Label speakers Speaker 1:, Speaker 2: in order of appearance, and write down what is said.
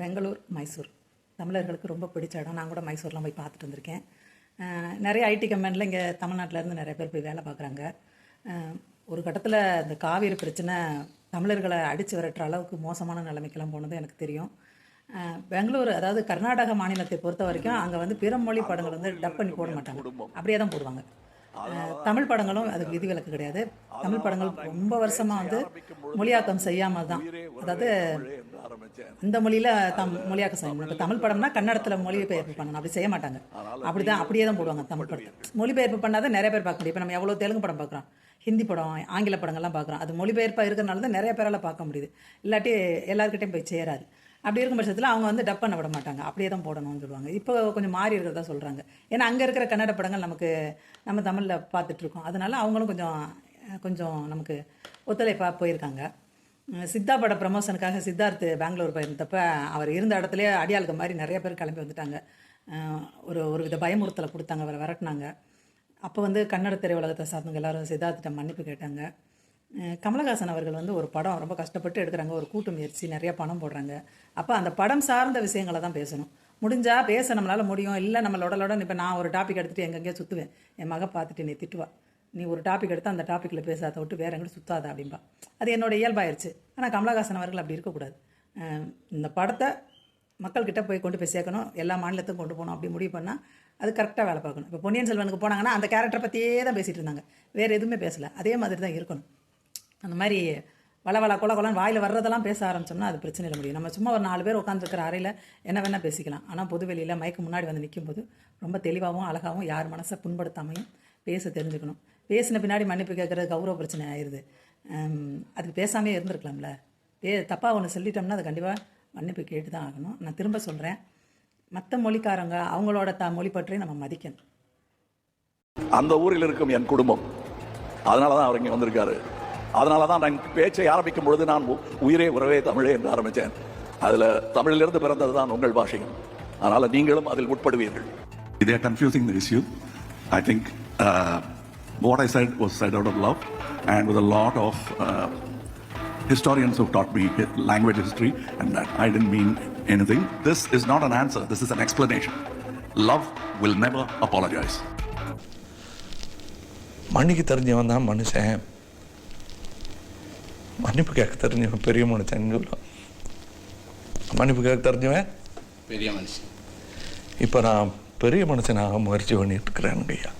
Speaker 1: பெங்களூர் மைசூர். தமிழர்களுக்கு ரொம்ப பிடிச்ச இடம். நான் கூட மைசூர்லாம் போய் பார்த்துட்டு வந்திருக்கேன். நிறைய ஐடி கம்பெனியில் இங்கே தமிழ்நாட்டிலேருந்து நிறைய பேர் போய் வேலை பார்க்குறாங்க. ஒரு கட்டத்தில் இந்த காவிரி பிரச்சனை தமிழர்களை அடித்து விரட்டுற அளவுக்கு மோசமான நிலைமைக்கெல்லாம் போனது எனக்கு தெரியும். பெங்களூர் அதாவது கர்நாடக மாநிலத்தை பொறுத்த வரைக்கும் அங்கே வந்து பிற மொழி படங்கள் வந்து டப் பண்ணி போட மாட்டாங்க. அப்படியே தான் போடுவாங்க. தமிழ் படங்களும் அதுக்கு விதிவிலக்கு கிடையாது. தமிழ் படங்கள் ரொம்ப வருஷமாக வந்து மொழியாக்கம் செய்யாமல் தான். அதாவது இந்த மொழியில தம் மொழியாக்கம் செய்யணும் இப்போ தமிழ் படம்னா கன்னடத்தில் மொழிபெயர்ப்பு பண்ணணும். அப்படி செய்ய மாட்டாங்க. அப்படி தான் அப்படியே தான் போடுவாங்க தமிழ் படத்தை. மொழிபெயர்ப்பு பண்ணாதான் நிறைய பேர் பார்க்க முடியும். இப்போ நம்ம எவ்வளோ தெலுங்கு படம் பார்க்குறோம் ஹிந்தி படம் ஆங்கில படங்கள்லாம் பார்க்குறோம். அது மொழிபெயர்ப்பாக இருக்கிறனால தான் நிறைய பேரால் பார்க்க முடியுது. இல்லாட்டி எல்லாருக்கிட்டையும் போய் சேராது. அப்படி இருக்கும் பட்சத்தில் அவங்க வந்து டப் பண்ண விட மாட்டாங்க. அப்படியே தான் போடணும்னு சொல்லுவாங்க. இப்போ கொஞ்சம் மாறி இருக்கிறதா சொல்கிறாங்க ஏன்னா அங்கே இருக்கிற கன்னட படங்கள் நமக்கு நம்ம தமிழில் பார்த்துட்ருக்கோம் அதனால அவங்களும் கொஞ்சம் கொஞ்சம் நமக்கு ஒத்துழைப்பாக போயிருக்காங்க. சித்தா பட ப்ரமோஷனுக்காக சித்தார்த் பெங்களூர் போயிருந்தப்ப அவர் இருந்த இடத்துலயே அடியாளுக்கு மாதிரி நிறைய பேர் கிளம்பி வந்துட்டாங்க. ஒரு ஒரு வித பயமுறுத்தலை கொடுத்தாங்க அவரை விரட்டினாங்க. அப்போ வந்து கன்னட திரையுலகத்தை சார்ந்தவங்க எல்லாரும் சித்தார்த்திட்ட மன்னிப்பு கேட்டாங்க. கமலஹாசன் அவர்கள் வந்து ஒரு படம் ரொம்ப கஷ்டப்பட்டு எடுக்கிறாங்க ஒரு கூட்டு முயற்சி நிறைய பணம் போடுறாங்க. அப்போ அந்த படம் சார்ந்த விஷயங்களை தான் பேசணும். முடிஞ்சால் பேச நம்மளால் முடியும் இல்லை நம்மளோட இப்போ நான் ஒரு டாபிக் எடுத்துட்டு எங்கெங்கேயோ சுற்றுவேன் என் மக பார்த்துட்டு நீ திட்டுவா. நீ ஒரு டாபிக் எடுத்து அந்த டாப்பிக்கில் பேசாத விட்டு வேற எங்கிட்ட சுத்தாத அப்படின்பா அது என்னோட இயல்பாயிருச்சு. ஆனால் கமலஹாசன் அவர்கள் அப்படி இருக்கக்கூடாது. இந்த படத்தை மக்கள்கிட்ட போய் கொண்டு போய் சேர்க்கணும் எல்லா மாநிலத்துக்கும் கொண்டு போகணும் அப்படி முடிவு பண்ணால் அது கரெக்டாக வேலை பார்க்கணும். இப்போ பொன்னியின் செல்வனுக்கு போனாங்கன்னா அந்த கேரக்டரை பற்றியே தான் பேசிகிட்டு இருந்தாங்க. வேறு எதுவுமே பேசலை. அதே மாதிரி தான் இருக்கணும். அந்த மாதிரி வள வள கொல கொலன்னு வாயில் வர்றதெல்லாம் பேச ஆரம்பிச்சோம்னா அது பிரச்சனை இல்லை முடியும். நம்ம சும்மா ஒரு நாலு பேர் உட்காந்துருக்கிற அறையில் என்ன வேணால் பேசிக்கலாம். ஆனால் பொதுவெளியில் மைக்கு முன்னாடி வந்து நிற்கும்போது ரொம்ப தெளிவாகவும் அழகாகவும் யார் மனசை புண்படுத்தாமையும் பேச தெரிஞ்சுக்கணும். பேசின பின்னாடி மன்னிப்பு கேட்குறது கௌரவ பிரச்சனை ஆயிடுது அதுக்கு பேசாமே இருந்திருக்கலாம்ல. பே தப்பாக ஒன்று சொல்லிட்டோம்னா அது கண்டிப்பாக மன்னிப்பு கேட்டு தான் ஆகணும். நான் திரும்ப சொல்கிறேன் மற்ற மொழிக்காரங்க அவங்களோட த மொழி பற்றி நம்ம மதிக்கணும்.
Speaker 2: அந்த ஊரில் இருக்கும் என் குடும்பம். அதனால தான் அவர் இங்கே வந்திருக்காரு. அதனால தான் நான் பேச்சை ஆரம்பிக்கும் பொழுது நான் உ- உயிரே உறவே தமிழே என்று ஆரம்பித்தேன். அதில் தமிழிலிருந்து பிறந்தது தான் உங்கள் பாஷையும். அதனால் நீங்களும் அதில் உட்படுவீர்கள்.
Speaker 3: They are confusing the issue. Uh, what I said was said out of love and with a lot of uh, historians who taught me language history, and that I didn't mean anything. This is not an answer, this is an explanation. Love will never apologize.
Speaker 4: மன்னிக்க தெரிஞ்சவன் தான் மனுஷன் மன்னிப்பு கேட்க தெரிஞ்சவன் பெரிய மனுஷன் சொல்லுவான் மன்னிப்பு கேட்க தெரிஞ்சவன்
Speaker 5: பெரிய மனுஷன்
Speaker 4: இப்போ நான் பெரிய மனுஷனாக முயற்சி பண்ணிட்டு இருக்கிறேன் ஐயா